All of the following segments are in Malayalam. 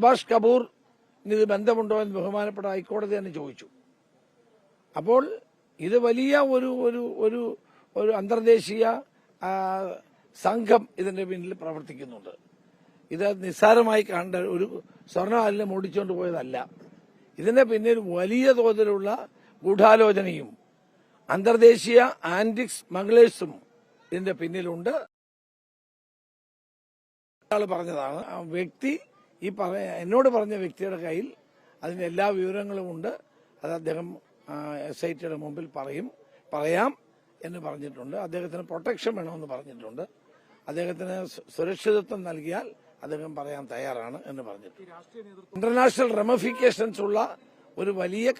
സുഭാഷ് കപൂർ ഇത് ബന്ധമുണ്ടോ എന്ന് ബഹുമാനപ്പെട്ട ഹൈക്കോടതി തന്നെ ചോദിച്ചു. അപ്പോൾ ഇത് വലിയ ഒരു ഒരു ഒരു ഒരു അന്തർദേശീയ സംഘം ഇതിന്റെ പിന്നിൽ പ്രവർത്തിക്കുന്നുണ്ട്. ഇത് നിസ്സാരമായി കണ്ട ഒരു സ്വർണവാലിനെ മൂടിച്ചുകൊണ്ട് പോയതല്ല. ഇതിന്റെ പിന്നിൽ വലിയ തോതിലുള്ള ഗൂഢാലോചനയും അന്തർദേശീയ ആന്റിക്സ് മംഗ്ലേഴ്സും ഇതിന്റെ പിന്നിലുണ്ട്. പറഞ്ഞതാണ് വ്യക്തി ഈ എന്നോട് പറഞ്ഞ വ്യക്തിയുടെ കയ്യിൽ അതിന്റെ എല്ലാ വിവരങ്ങളും ഉണ്ട്. അത് അദ്ദേഹം എസ് ഐ ടിയുടെ മുമ്പിൽ പറയും. പറയാം എന്ന് പറഞ്ഞിട്ടുണ്ട്. അദ്ദേഹത്തിന് പ്രൊട്ടക്ഷൻ വേണമെന്ന് പറഞ്ഞിട്ടുണ്ട്. അദ്ദേഹത്തിന് സുരക്ഷിതത്വം നൽകിയാൽ അദ്ദേഹം പറയാൻ തയ്യാറാണ് എന്ന് പറഞ്ഞിട്ടുണ്ട്. ഇന്റർനാഷണൽ റെമഫിക്കേഷൻസ് ഉള്ള ഒരു വലിയ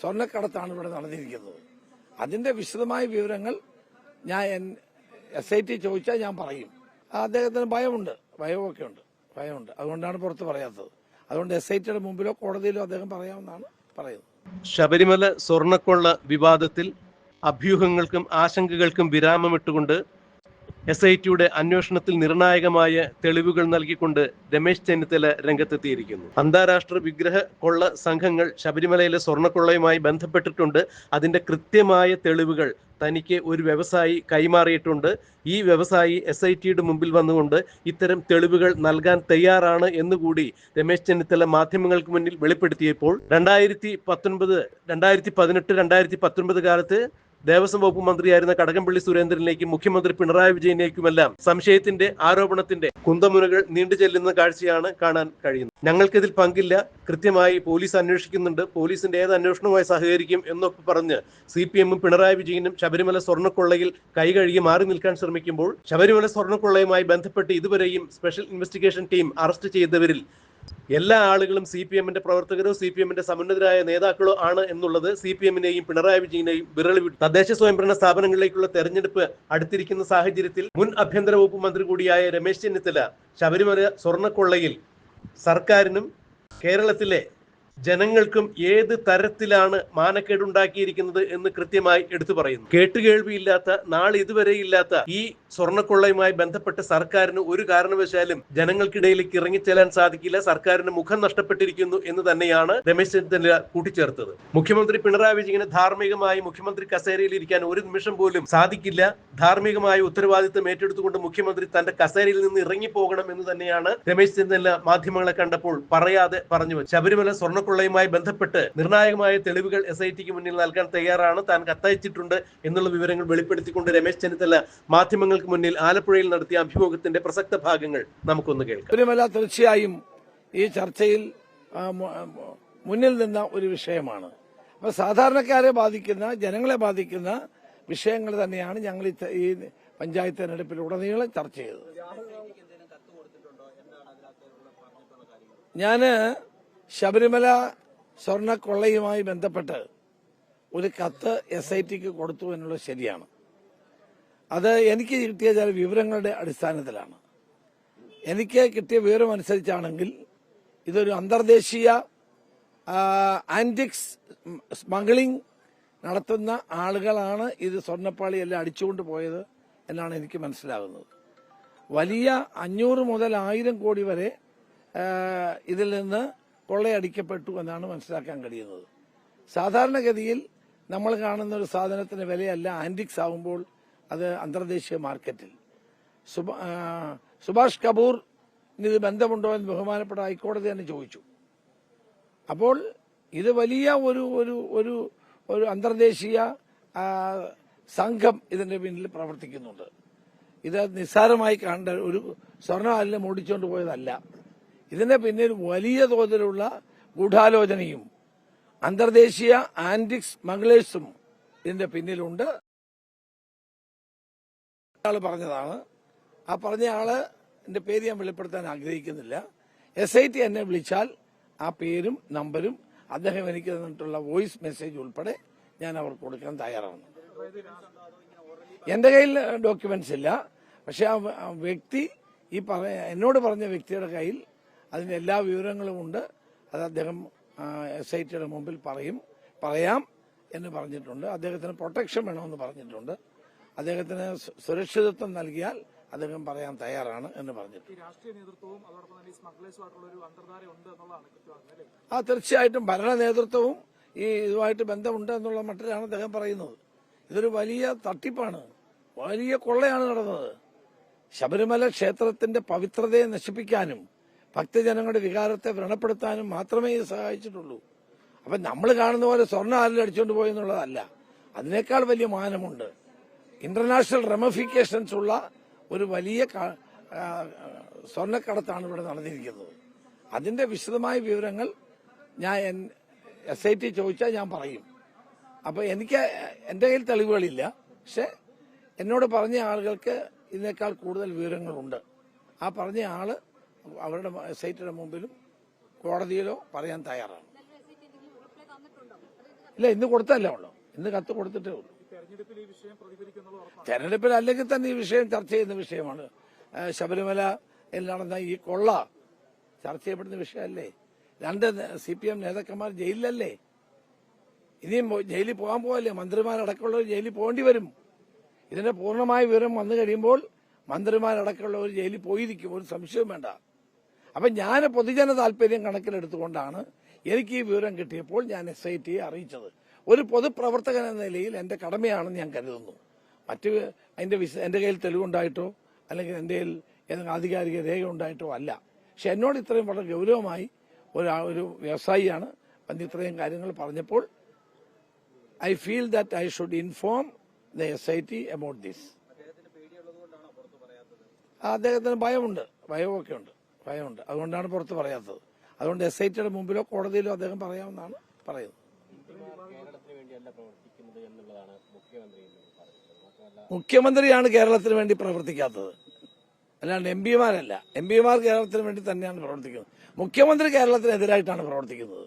സ്വർണക്കടത്താണ് ഇവിടെ നടന്നിരിക്കുന്നത്. അതിന്റെ വിശദമായ വിവരങ്ങൾ ഞാൻ എസ് ഐ ടി ചോദിച്ചാൽ ഞാൻ പറയും. അദ്ദേഹത്തിന് ഭയമുണ്ട്. ഭയമൊക്കെ ഉണ്ട് ഭയമുണ്ട് അതുകൊണ്ടാണ് പുറത്ത് പറയാത്തത്. അതുകൊണ്ട് എസ് ഐ ടിയുടെ മുമ്പിലോ കോടതിയിലോ അദ്ദേഹം പറയാമെന്നാണ് പറയുന്നത്. ശബരിമല സ്വർണക്കൊള്ള വിവാദത്തിൽ അഭ്യൂഹങ്ങൾക്കും ആശങ്കകൾക്കും വിരാമമിട്ടുകൊണ്ട് എസ് ഐ ടിയുടെ അന്വേഷണത്തിൽ നിർണായകമായ തെളിവുകൾ നൽകിക്കൊണ്ട് രമേശ് ചെന്നിത്തല രംഗത്തെത്തിയിരിക്കുന്നു. അന്താരാഷ്ട്ര വിഗ്രഹ കൊള്ള സംഘങ്ങൾ ശബരിമലയിലെ സ്വർണക്കൊള്ളയുമായി ബന്ധപ്പെട്ടിട്ടുണ്ട്. അതിന്റെ കൃത്യമായ തെളിവുകൾ തനിക്ക് ഒരു വ്യവസായി കൈമാറിയിട്ടുണ്ട്. ഈ വ്യവസായി എസ് ഐ ടിയുടെ മുമ്പിൽ വന്നുകൊണ്ട് ഇത്തരം തെളിവുകൾ നൽകാൻ തയ്യാറാണ് എന്നുകൂടി രമേശ് ചെന്നിത്തല മാധ്യമങ്ങൾക്ക് മുന്നിൽ വെളിപ്പെടുത്തിയപ്പോൾ രണ്ടായിരത്തി പത്തൊൻപത് രണ്ടായിരത്തി പതിനെട്ട് രണ്ടായിരത്തി പത്തൊൻപത് കാലത്ത് ദേവസ്വം വകുപ്പ് മന്ത്രിയായിരുന്ന കടകംപള്ളി സുരേന്ദ്രനിലേക്കും മുഖ്യമന്ത്രി പിണറായി വിജയനിലേക്കുമെല്ലാം സംശയത്തിന്റെ ആരോപണത്തിന്റെ കുന്തമുനകൾ നീണ്ടു ചെല്ലുന്ന കാഴ്ചയാണ് കാണാൻ കഴിയുന്നത്. ഞങ്ങൾക്കിതിൽ പങ്കില്ല. കൃത്യമായി പോലീസ് അന്വേഷിക്കുന്നുണ്ട്. പോലീസിന്റെ ഏത് അന്വേഷണവുമായി സഹകരിക്കും എന്നൊക്കെ പറഞ്ഞ് സി പി എമ്മും പിണറായി വിജയനും ശബരിമല സ്വർണക്കൊള്ളയിൽ കൈകഴുകി മാറി നിൽക്കാൻ ശ്രമിക്കുമ്പോൾ ശബരിമല സ്വർണക്കൊള്ളയുമായി ബന്ധപ്പെട്ട് ഇതുവരെയും സ്പെഷ്യൽ ഇൻവെസ്റ്റിഗേഷൻ ടീം അറസ്റ്റ് ചെയ്തവരിൽ എല്ലാ ആളുകളും സി പി എമ്മിന്റെ പ്രവർത്തകരോ സി പി എമ്മിന്റെ സമുന്നതരായ നേതാക്കളോ ആണ് എന്നുള്ളത് സി പി എമ്മിനെയും പിണറായി വിജയനെയും വിരളി തദ്ദേശ സ്വയംഭരണ സ്ഥാപനങ്ങളിലേക്കുള്ള തെരഞ്ഞെടുപ്പ് അടുത്തിരിക്കുന്ന സാഹചര്യത്തിൽ മുൻ ആഭ്യന്തര വകുപ്പ് മന്ത്രി കൂടിയായ രമേശ് ചെന്നിത്തല ശബരിമല സ്വർണക്കൊള്ളയിൽ സർക്കാരിനും കേരളത്തിലെ ജനങ്ങൾക്കും ഏത് തരത്തിലാണ് മാനക്കേടുണ്ടാക്കിയിരിക്കുന്നത് എന്ന് കൃത്യമായി എടുത്തു പറയുന്നു. കേട്ടുകേൾവിയില്ലാത്ത നാളെ ഇതുവരെ ഇല്ലാത്ത ഈ സ്വർണക്കൊള്ളയുമായി ബന്ധപ്പെട്ട് സർക്കാരിന് ഒരു കാരണവശാലും ജനങ്ങൾക്കിടയിലേക്ക് ഇറങ്ങിച്ചെല്ലാൻ സാധിക്കില്ല. സർക്കാരിന് മുഖം നഷ്ടപ്പെട്ടിരിക്കുന്നു എന്ന് തന്നെയാണ് രമേശ് ചെന്നിത്തല കൂട്ടിച്ചേർത്തത്. മുഖ്യമന്ത്രി പിണറായി വിജയന് ധാർമ്മികമായി മുഖ്യമന്ത്രി കസേരയിൽ ഇരിക്കാൻ ഒരു നിമിഷം പോലും സാധിക്കില്ല. ധാർമ്മികമായ ഉത്തരവാദിത്തം ഏറ്റെടുത്തുകൊണ്ട് മുഖ്യമന്ത്രി തന്റെ കസേരയിൽ നിന്ന് ഇറങ്ങിപ്പോകണം എന്ന് തന്നെയാണ് രമേശ് ചെന്നിത്തല മാധ്യമങ്ങളെ കണ്ടപ്പോൾ പറയാതെ പറഞ്ഞു. ശബരിമല സ്വർണക്കൊള്ളയുമായി ബന്ധപ്പെട്ട് നിർണായകമായ തെളിവുകൾ എസ് ഐ ടിക്ക് മുന്നിൽ നൽകാൻ തയ്യാറാണ്. താൻ കത്തയച്ചിട്ടുണ്ട് എന്നുള്ള വിവരങ്ങൾ വെളിപ്പെടുത്തിക്കൊണ്ട് രമേശ് ചെന്നിത്തല മാധ്യമങ്ങൾക്ക് മുന്നിൽ ആലപ്പുഴയിൽ നടത്തിയ അഭിമുഖത്തിന്റെ പ്രസക്ത ഭാഗങ്ങൾ നമുക്കൊന്ന് കേൾക്കാം. തീർച്ചയായും ഈ ചർച്ചയിൽ മുന്നിൽ നിന്ന ഒരു വിഷയമാണ്. അപ്പൊ സാധാരണക്കാരെ ബാധിക്കുന്ന ജനങ്ങളെ ബാധിക്കുന്ന വിഷയങ്ങൾ തന്നെയാണ് ഞങ്ങൾ ഈ പഞ്ചായത്ത് തെരഞ്ഞെടുപ്പിൽ ഉടനീളം ചർച്ച ചെയ്തത്. ഞാൻ ശബരിമല സ്വർണക്കൊള്ളയുമായി ബന്ധപ്പെട്ട് ഒരു കത്ത് എസ് ഐ ടിക്ക് കൊടുത്തു എന്നുള്ളത് ശരിയാണ്. അത് എനിക്ക് കിട്ടിയ ചില വിവരങ്ങളുടെ അടിസ്ഥാനത്തിലാണ്. എനിക്ക് കിട്ടിയ വിവരം അനുസരിച്ചാണെങ്കിൽ ഇതൊരു അന്തർദേശീയ ആന്റിക്സ് സ്മഗ്ലിംഗ് നടത്തുന്ന ആളുകളാണ് ഇത് സ്വർണപ്പാളിയെല്ലാം അടിച്ചുകൊണ്ട് പോയത് എന്നാണ് എനിക്ക് മനസ്സിലാകുന്നത്. വലിയ അഞ്ഞൂറ് മുതൽ ആയിരം കോടി വരെ ഇതിൽ നിന്ന് കൊള്ളയടിക്കപ്പെട്ടു എന്നാണ് മനസ്സിലാക്കാൻ കഴിയുന്നത്. സാധാരണഗതിയിൽ നമ്മൾ കാണുന്ന ഒരു സാധനത്തിന് വിലയല്ല ആന്റിക്സ് ആകുമ്പോൾ അത് അന്തർദേശീയ മാർക്കറ്റിൽ. സുഭാഷ് കപൂർ ഇത് ബന്ധമുണ്ടോ എന്ന് ബഹുമാനപ്പെട്ട ഹൈക്കോടതി തന്നെ ചോദിച്ചു. അപ്പോൾ ഇത് വലിയ ഒരു ഒരു ഒരു ഒരു അന്തർദേശീയ സംഘം ഇതിന്റെ പിന്നിൽ പ്രവർത്തിക്കുന്നുണ്ട്. ഇത് നിസ്സാരമായി കണ്ട ഒരു സ്വർണവാലിനെ മൂടിച്ചുകൊണ്ട് പോയതല്ല. ഇതിന്റെ പിന്നിൽ വലിയ തോതിലുള്ള ഗൂഢാലോചനയും അന്തർദേശീയ ആന്റിക്സ് സ്മഗ്ലേഴ്സും ഇതിന്റെ പിന്നിലുണ്ട്. ആൾ പറഞ്ഞതാണ്. ആ പറഞ്ഞ ആൾ എന്റെ പേര് ഞാൻ വെളിപ്പെടുത്താൻ ആഗ്രഹിക്കുന്നില്ല. എസ് ഐ ടി എന്നെ വിളിച്ചാൽ ആ പേരും നമ്പരും അദ്ദേഹം എനിക്ക് തന്നിട്ടുള്ള വോയിസ് മെസ്സേജ് ഉൾപ്പെടെ ഞാൻ അവർക്ക് കൊടുക്കാൻ തയ്യാറാണ്. എന്റെ കയ്യിൽ ഡോക്യുമെന്റ്സ് ഇല്ല. പക്ഷെ ആ വ്യക്തി ഈ എന്നോട് പറഞ്ഞ വ്യക്തിയുടെ കയ്യിൽ അതിന്റെ എല്ലാ വിവരങ്ങളും ഉണ്ട്. അത് അദ്ദേഹം എസ് ഐ ടിയുടെ മുമ്പിൽ പറയും. പറയാം എന്ന് പറഞ്ഞിട്ടുണ്ട്. അദ്ദേഹത്തിന് പ്രൊട്ടക്ഷൻ വേണമെന്ന് പറഞ്ഞിട്ടുണ്ട്. അദ്ദേഹത്തിന് സുരക്ഷിതത്വം നൽകിയാൽ അദ്ദേഹം പറയാൻ തയ്യാറാണ് എന്ന് പറഞ്ഞു രാഷ്ട്രീയ നേതൃത്വവും അതോടൊപ്പം തന്നെ സ്മഗ്ലേഴ്സുമായിട്ടുള്ള ഒരു അന്തർധാര ഉണ്ട് എന്നുള്ളതാണ് കൃത്യമാകുന്നത് ആ തീർച്ചയായിട്ടും ഭരണ നേതൃത്വവും ഈ ഇതുമായിട്ട് ബന്ധമുണ്ട് എന്നുള്ള മട്ടിലാണ് അദ്ദേഹം പറയുന്നത്. ഇതൊരു വലിയ തട്ടിപ്പാണ്. വലിയ കൊള്ളയാണ് നടന്നത്. ശബരിമല ക്ഷേത്രത്തിന്റെ പവിത്രതയെ നശിപ്പിക്കാനും ഭക്തജനങ്ങളുടെ വികാരത്തെ വ്രണപ്പെടുത്താനും മാത്രമേ ഇത് സഹായിച്ചിട്ടുള്ളൂ. അപ്പൊ നമ്മൾ കാണുന്ന പോലെ സ്വർണ ആരിൽ അടിച്ചുകൊണ്ട് പോയെന്നുള്ളതല്ല അതിനേക്കാൾ വലിയ മാനമുണ്ട്. ഇന്റർനാഷണൽ റെമഫിക്കേഷൻസ് ഉള്ള ഒരു വലിയ സ്വർണക്കടത്താണ് ഇവിടെ നടന്നിരിക്കുന്നത്. അതിന്റെ വിശദമായ വിവരങ്ങൾ ഞാൻ എസ് ഐ ടി ചോദിച്ചാൽ ഞാൻ പറയും. അപ്പൊ എനിക്ക് എന്റെ കയ്യിൽ തെളിവുകളില്ല. പക്ഷെ എന്നോട് പറഞ്ഞ ആളുകൾക്ക് ഇതിനേക്കാൾ കൂടുതൽ വിവരങ്ങളുണ്ട്. ആ പറഞ്ഞ ആൾ അവരുടെ എസ് ഐ ടിയുടെ മുമ്പിലും കോടതിയിലോ പറയാൻ തയ്യാറാണ്. ഇല്ല ഇന്ന് കൊടുത്തല്ലേ ഉള്ളൂ. ഇന്ന് കത്ത് കൊടുത്തിട്ടേ ഉള്ളൂ. തെരഞ്ഞെടുപ്പിൽ അല്ലെങ്കിൽ തന്നെ ഈ വിഷയം ചർച്ച ചെയ്യുന്ന വിഷയമാണ്. ശബരിമല ശബരിമലയിൽ നടന്ന ഈ കൊള്ള ചർച്ച ചെയ്യപ്പെടുന്ന വിഷയമല്ലേ? രണ്ട് സി പി എം നേതാക്കന്മാർ ജയിലിലല്ലേ? ഇനിയും ജയിലിൽ പോകാൻ പോകല്ലേ മന്ത്രിമാരടക്കമുള്ളവർ ജയിലിൽ പോകേണ്ടി വരും. ഇതിന്റെ പൂർണമായ വിവരം വന്നു കഴിയുമ്പോൾ മന്ത്രിമാരടക്കമുള്ളവർ ജയിലിൽ പോയിരിക്കും. ഒരു സംശയവും വേണ്ട. അപ്പൊ ഞാൻ പൊതുജന താല്പര്യം കണക്കിലെടുത്തുകൊണ്ടാണ് എനിക്ക് ഈ വിവരം കിട്ടിയപ്പോൾ ഞാൻ എസ് ഐ ടിയെ അറിയിച്ചത്. ഒരു പൊതുപ്രവർത്തകൻ എന്ന നിലയിൽ എന്റെ കടമയാണെന്ന് ഞാൻ കരുതുന്നു. മറ്റ് അതിന്റെ വിശ- എന്റെ കയ്യിൽ തെളിവുണ്ടായിട്ടോ അല്ലെങ്കിൽ എന്റെ കയ്യിൽ ഏതെങ്കിലും ആധികാരിക രേഖ ഉണ്ടായിട്ടോ അല്ല. പക്ഷെ എന്നോട് ഇത്രയും വളരെ ഗൗരവമായി ഒരു ഒരു വ്യവസായിയാണ് വന്ന് ഇത്രയും കാര്യങ്ങൾ പറഞ്ഞപ്പോൾ I feel that I should inform the S I T about this അദ്ദേഹത്തിന് ഭയമുണ്ട്. ഭയമൊക്കെ ഉണ്ട്. ഭയമുണ്ട്. അതുകൊണ്ടാണ് പുറത്ത് പറയാത്തത്. അതുകൊണ്ട് എസ് ഐ ടിയുടെ മുമ്പിലോ കോടതിയിലോ അദ്ദേഹം പറയാമെന്നാണ് പറയുന്നത്. മുഖ്യമന്ത്രിയാണ് കേരളത്തിന് വേണ്ടി പ്രവർത്തിക്കാത്തത്. അല്ലാണ്ട് എം പിമാരല്ല. എം പിമാർ കേരളത്തിന് വേണ്ടി തന്നെയാണ് പ്രവർത്തിക്കുന്നത്. മുഖ്യമന്ത്രി കേരളത്തിനെതിരായിട്ടാണ് പ്രവർത്തിക്കുന്നത്.